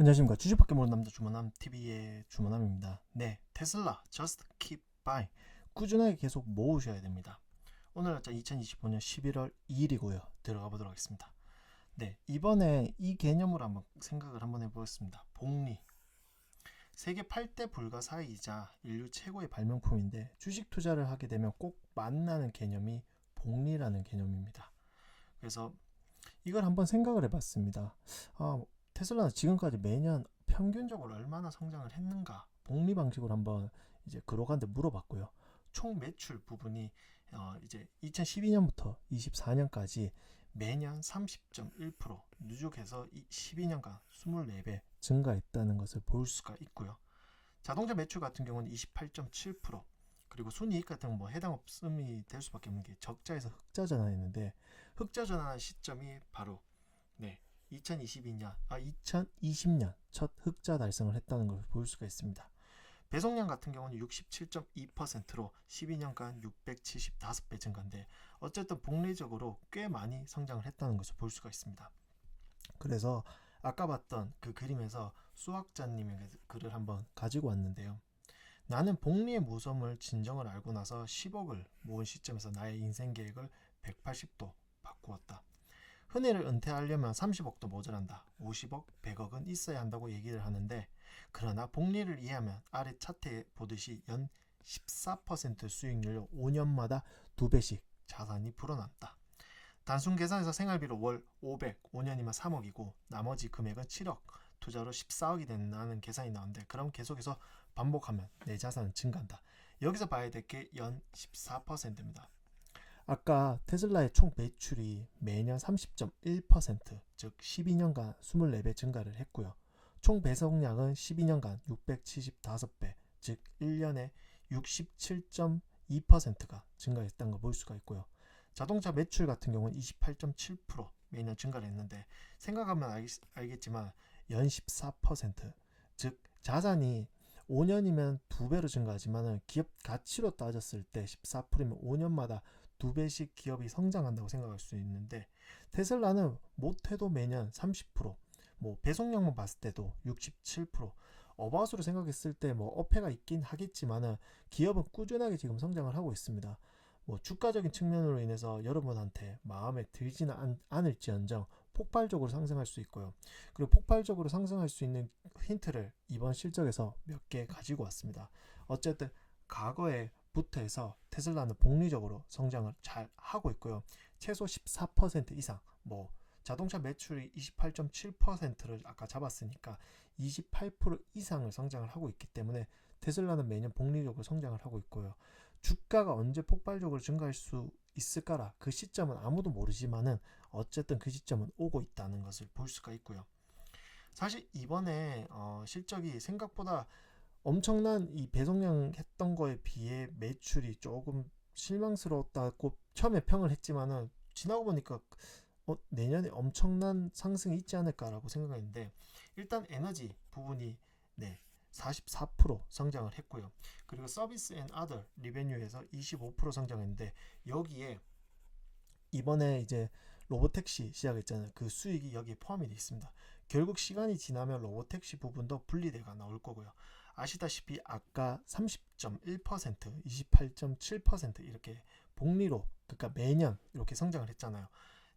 안녕하십니까 주식밖에 모르는 남자 주머남 TV의 주머남입니다. 네, 테슬라 Just Keep Buy 꾸준하게 계속 모으셔야 됩니다. 오늘 날짜 2025년 11월 2일이고요. 들어가 보도록 하겠습니다. 네, 이번에 이 개념으로 한번 생각을 한번 해보겠습니다. 복리 세계 8대 불가사의이자 인류 최고의 발명품인데 주식 투자를 하게 되면 꼭 만나는 개념이 복리라는 개념입니다. 그래서 이걸 한번 생각을 해봤습니다. 아, 테슬라는 지금까지 매년 평균적으로 얼마나 성장을 했는가 복리 방식으로 한번 이제 그로간데 물어봤고요. 총 매출 부분이 어 이제 2012년부터 24년까지 매년 30.1% 누적해서 12년간 24배 증가했다는 것을 볼 수가 있고요. 자동차 매출 같은 경우는 28.7% 그리고 순이익 같은 건뭐 해당 없음이 될 수밖에 없는 게 적자에서 흑자 전환했는데 흑자 전환한 시점이 바로 네 2022년, 아 2020년 첫 흑자 달성을 했다는 걸 볼 수가 있습니다. 배송량 같은 경우는 67.2%로 12년간 675배 증가인데 어쨌든 복리적으로 꽤 많이 성장을 했다는 것을 볼 수가 있습니다. 그래서 아까 봤던 그 그림에서 수학자님의 글을 한번 가지고 왔는데요. 나는 복리의 무서움을 진정을 알고 나서 10억을 모은 시점에서 나의 인생 계획을 180도 바꾸었다. 흔해를 은퇴하려면 30억도 모자란다. 50억, 100억은 있어야 한다고 얘기를 하는데 그러나 복리를 이해하면 아래 차트에 보듯이 연 14% 수익률로 5년마다 2배씩 자산이 불어난다. 단순 계산해서 생활비로 월 500, 5년이면 3억이고 나머지 금액은 7억, 투자로 14억이 된다는 계산이 나오는데 그럼 계속해서 반복하면 내 자산은 증가한다. 여기서 봐야 될 게 연 14%입니다. 아까 테슬라의 총 매출이 매년 30.1%, 즉 12년간 24배 증가를 했고요. 총 배송량은 12년간 675배, 즉 1년에 67.2%가 증가했다는 걸 볼 수가 있고요. 자동차 매출 같은 경우는 28.7% 매년 증가를 했는데 생각하면 알, 알겠지만 연 14%, 즉 자산이 5년이면 2배로 증가하지만 기업 가치로 따졌을 때 14%면 5년마다 두 배씩 기업이 성장한다고 생각할 수 있는데 테슬라는 못해도 매년 30%, 뭐 배송량만 봤을 때도 67%, 어바웃으로 생각했을 때 뭐 어폐가 있긴 하겠지만은 기업은 꾸준하게 지금 성장을 하고 있습니다. 뭐 주가적인 측면으로 인해서 여러분한테 마음에 들지는 않, 않을지언정 폭발적으로 상승할 수 있고요. 그리고 폭발적으로 상승할 수 있는 힌트를 이번 실적에서 몇 개 가지고 왔습니다. 어쨌든 과거에 부터 해서 테슬라는 복리적으로 성장을 잘 하고 있고요. 최소 14% 이상, 뭐 자동차 매출이 28.7%를 아까 잡았으니까 28% 이상을 성장을 하고 있기 때문에 테슬라는 매년 복리적으로 성장을 하고 있고요. 주가가 언제 폭발적으로 증가할 수 있을까라 그 시점은 아무도 모르지만은 어쨌든 그 시점은 오고 있다는 것을 볼 수가 있고요. 사실 이번에 어 실적이 생각보다 엄청난 이 배송량 했던 거에 비해 매출이 조금 실망스러웠다고 처음에 평을 했지만은 지나고 보니까 어, 내년에 엄청난 상승이 있지 않을까라고 생각했는데 일단 에너지 부분이 네, 44% 성장을 했고요. 그리고 서비스 앤 아더 리베뉴에서 25% 성장했는데 여기에 이번에 이제 로보택시 시작했잖아요. 그 수익이 여기에 포함이 되어 있습니다. 결국 시간이 지나면 로보택시 부분도 분리돼가 나올 거고요. 아시다시피 아까 30.1%, 28.7% 이렇게 복리로 그러니까 매년 이렇게 성장을 했잖아요.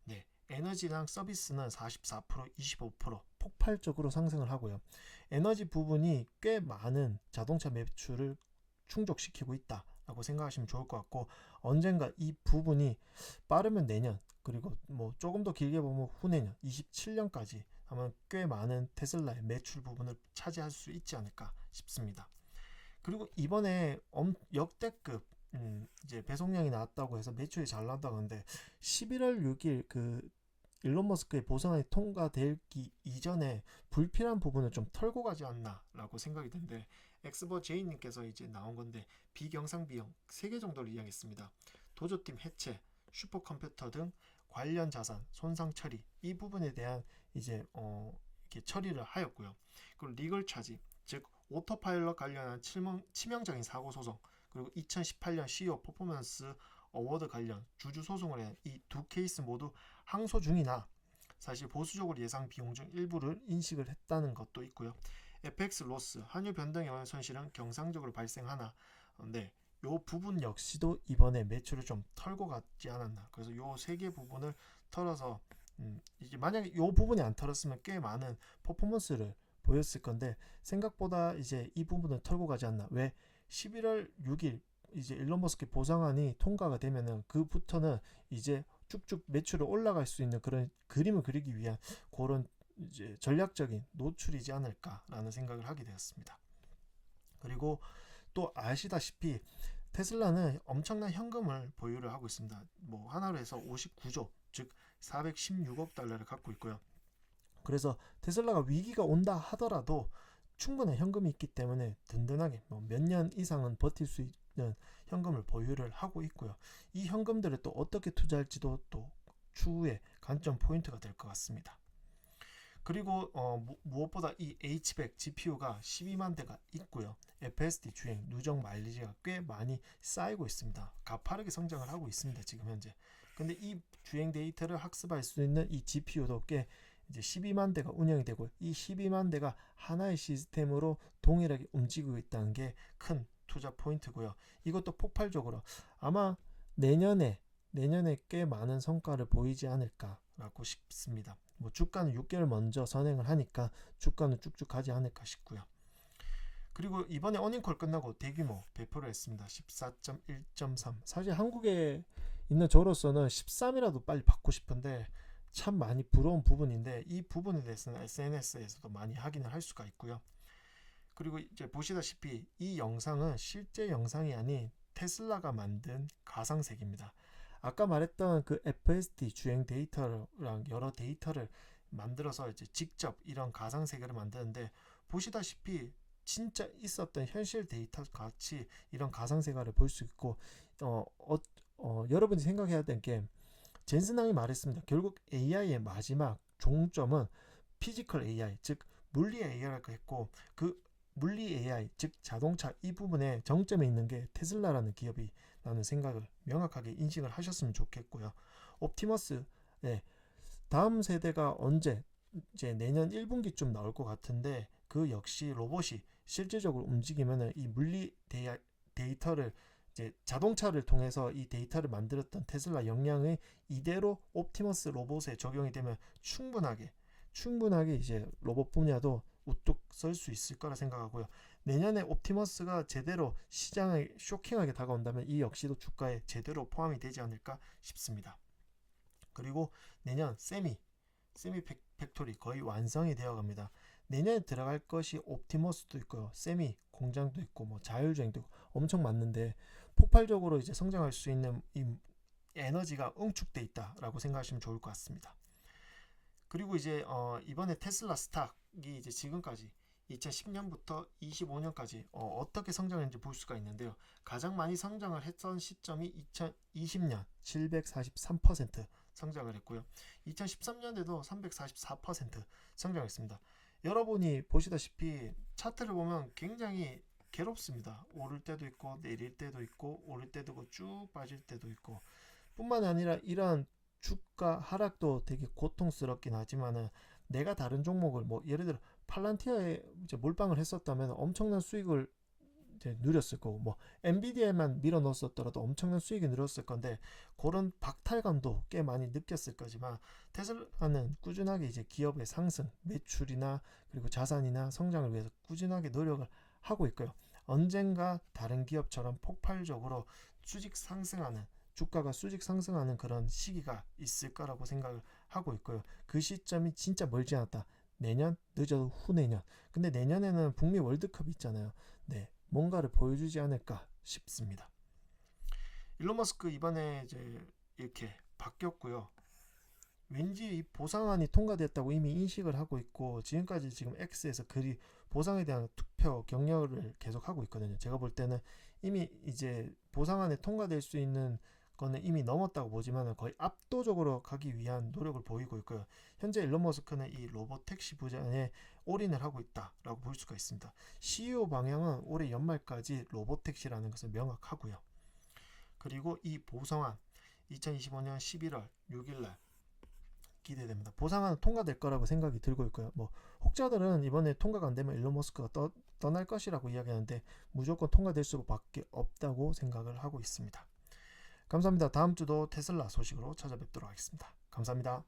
네. 에너지랑 서비스는 44%, 25% 폭발적으로 상승을 하고요. 에너지 부분이 꽤 많은 자동차 매출을 충족시키고 있다라고 생각하시면 좋을 것 같고 언젠가 이 부분이 빠르면 내년 그리고 뭐 조금 더 길게 보면 후내년 27년까지 아마 꽤 많은 테슬라의 매출 부분을 차지할 수 있지 않을까 싶습니다. 그리고 이번에 엄, 역대급 음, 이제 배송량이 나왔다고 해서 매출이 잘 나왔다고 하는데 11월 6일 그 일론 머스크의 보상안이 통과되기 이전에 불필요한 부분을 좀 털고 가지 않나라고 생각이 드는데 엑스버 제이님께서 이제 나온 건데 비경상 비용 3개 정도를 이야기했습니다. 도조팀 해체, 슈퍼컴퓨터 등 관련 자산 손상 처리 이 부분에 대한 이제 어 이렇게 처리를 하였고요. 그리고 리걸 차지 즉 오토파일럿 관련한 치명, 치명 적인 사고 소송 그리고 2018년 CEO 퍼포먼스 어워드 관련 주주 소송을 한 이 두 케이스 모두 항소 중이나 사실 보수적으로 예상 비용 중 일부를 인식을 했다는 것도 있고요. FX 로스, 환율 변동에 의한 손실은 경상적으로 발생하나 네, 요 부분 역시도 이번에 매출을 좀 털고 갔지 않았나. 그래서 요 세 개 부분을 털어서 음, 이제 만약에 요 부분이 안 털었으면 꽤 많은 퍼포먼스를 보였을 건데 생각보다 이제 이 부분을 털고 가지 않나. 왜 11월 6일 이제 일론 머스크 보상안이 통과가 되면은 그부터는 이제 쭉쭉 매출이 올라갈 수 있는 그런 그림을 그리기 위한 그런 이제 전략적인 노출이지 않을까라는 생각을 하게 되었습니다. 그리고 또 아시다시피 테슬라는 엄청난 현금을 보유를 하고 있습니다. 뭐 하나로 해서 59조, 즉 416억 달러를 갖고 있고요. 그래서 테슬라가 위기가 온다 하더라도 충분한 현금이 있기 때문에 든든하게 뭐몇년 이상은 버틸 수 있는 현금을 보유를 하고 있고요. 이 현금들을 또 어떻게 투자할지도 또 추후에 관점 포인트가 될 것 같습니다. 그리고 어, 무, 무엇보다 이 H100 GPU가 12만 대가 있고요. FSD 주행 누적 마일리지가 꽤 많이 쌓이고 있습니다. 가파르게 성장을 하고 있습니다. 지금 현재. 근데 이 주행 데이터를 학습할 수 있는 이 GPU도 꽤 이제 12만 대가 운영이 되고 이 12만 대가 하나의 시스템으로 동일하게 움직이고 있다는 게 큰 투자 포인트고요. 이것도 폭발적으로 아마 내년에 내년에 꽤 많은 성과를 보이지 않을까라고 싶습니다. 뭐 주가는 6개월 먼저 선행을 하니까 주가는 쭉쭉 가지 않을까 싶고요. 그리고 이번에 어닝콜 끝나고 대규모 배포를 했습니다. 14.1.3. 사실 한국에 있는 저로서는 13이라도 빨리 받고 싶은데 참 많이 부러운 부분인데 이 부분에 대해서는 SNS에서도 많이 확인을 할 수가 있고요. 그리고 이제 보시다시피 이 영상은 실제 영상이 아닌 테슬라가 만든 가상색입니다. 아까 말했던 그 FSD 주행 데이터랑 여러 데이터를 만들어서 이제 직접 이런 가상 세계를 만드는데 보시다시피 진짜 있었던 현실 데이터 같이 이런 가상 세계를 볼 수 있고 어, 어, 어, 여러분이 생각해야 될 게 젠슨왕이 말했습니다. 결국 AI의 마지막 종점은 피지컬 AI 즉 물리 AI라고 했고 그 물리 AI 즉 자동차 이 부분에 정점에 있는 게 테슬라라는 기업이 라는 생각을 명확하게 인식을 하셨으면 좋겠고요. 옵티머스 네. 다음 세대가 언제 이제 내년 1분기쯤 나올 것 같은데 그 역시 로봇이 실질적으로 움직이면은 이 물리 데이, 데이터를 이제 자동차를 통해서 이 데이터를 만들었던 테슬라 역량이 이대로 옵티머스 로봇에 적용이 되면 충분하게 충분하게 이제 로봇 분야도 우뚝 설 수 있을 거라 생각하고요. 내년에 옵티머스가 제대로 시장에 쇼킹하게 다가온다면 이 역시도 주가에 제대로 포함이 되지 않을까 싶습니다. 그리고 내년 세미 세미 팩토리 거의 완성이 되어 갑니다. 내년에 들어갈 것이 옵티머스도 있고요. 세미 공장도 있고 뭐 자율주행도 있고 엄청 많는데 폭발적으로 이제 성장할 수 있는 이 에너지가 응축돼 있다라고 생각하시면 좋을 것 같습니다. 그리고 이제 어 이번에 테슬라 스탁이 이제 지금까지 2010년부터 25년까지 어, 떻게 성장했는지 볼 수가 있는데요. 가장 많이 성장을 했던 시점이 2020년 743% 성장을 했고요. 2013년에도 344% 성장했습니다. 여러분이 보시다시피 차트를 보면 굉장히 괴롭습니다. 오를 때도 있고 내릴 때도 있고 오를 때도 있고 쭉 빠질 때도 있고 뿐만 아니라 이러한 주가 하락도 되게 고통스럽긴 하지만은 내가 다른 종목을 뭐 예를 들어 팔란티아에 이제 몰빵을 했었다면 엄청난 수익을 이제 누렸을 거고 뭐 엔비디아에만 밀어 넣었더라도 엄청난 수익이 늘었을 건데 그런 박탈감도 꽤 많이 느꼈을 거지만 테슬라는 꾸준하게 이제 기업의 상승, 매출이나 그리고 자산이나 성장을 위해서 꾸준하게 노력을 하고 있고요. 언젠가 다른 기업처럼 폭발적으로 수직 상승하는 주가가 수직 상승하는 그런 시기가 있을 거라고 생각을 하고 있고요. 그 시점이 진짜 멀지 않았다. 내년 늦어도 후내년. 근데 내년에는 북미 월드컵이 있잖아요. 네, 뭔가를 보여주지 않을까 싶습니다. 일론 머스크 이번에 이제 이렇게 바뀌었고요. 왠지 이 보상안이 통과됐다고 이미 인식을 하고 있고 지금까지 지금 X에서 그리 보상에 대한 투표 격려를 계속 하고 있거든요. 제가 볼 때는 이미 이제 보상안에 통과될 수 있는 거는 이미 넘었다고 보지만 거의 압도적으로 가기 위한 노력을 보이고 있고요. 현재 일론 머스크는 이 로봇 택시 부장에 올인을 하고 있다라고 볼 수가 있습니다. CEO 방향은 올해 연말까지 로봇 택시라는 것을 명확하고요. 그리고 이 보성안 2025년 11월 6일 날 기대됩니다. 보상은 통과될 거라고 생각이 들고 있고요. 뭐 혹자들은 이번에 통과가 안 되면 일론 머스크가 떠, 떠날 것이라고 이야기하는데 무조건 통과될 수밖에 없다고 생각을 하고 있습니다. 감사합니다. 다음 주도 테슬라 소식으로 찾아뵙도록 하겠습니다. 감사합니다.